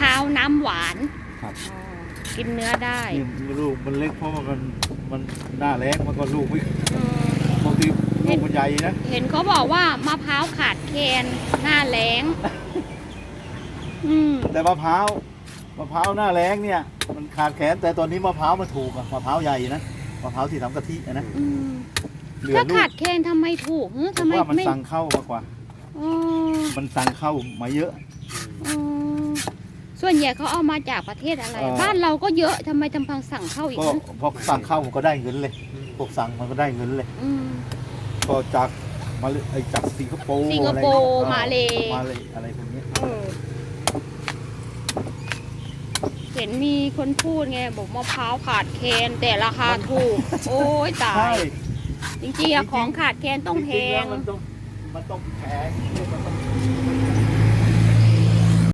พร้าวน้ำหวานครับอ๋อกินเนื้อได้นี่ลูกมันเล็กเพราะว่ามันมันหน้าแรงมันก็ลูกไม่เออบางทีลูกมันใหญ่นะเห็นเขาบอกว่ามะพร้าวขาดแคลนหน้าแล้ง อืมแต่มะพร้าวมะพร้าวหน้าแรงเนี่ย มันขาดแขนแต่ตอนนี้มะพร้าวมันถูกอะมะพร้าวใหญ่นะมะพร้าวที่ทำกะทิอะนะอืมเหลือถ้าลูขากดแคลนทำไมถูกเฮ้ยผทำมไมว่ามันไม่สั่งเข้ามากกว่า อ๋อมันสั่งเข้ามาเยอะ อ๋อส่ วนใหญ่เขาเอามาจากประเทศอะไร เอ่อ บ้านเราก็เยอะทำไมจำพังสั่งเข้าอีกก็นะพอสั่งเข้ามันก็ได้เงินเลย พวกสั่งมันก็ได้เงินเลย อืม ก็จากมาเลไอจากสิงคโปร์สิงคโปร์อะไรมาเล มาเลยอะไรพวกเนี้ยเออเห็นมีคนพูดไงบอกมะพร้าวขาดแคลนแต่ราคาถูก โอ้ยตาใช่ย จริงๆอะของขาดแคลนต้องแพจริๆแล้วงมันต้องมันต้องแพงมันต้อง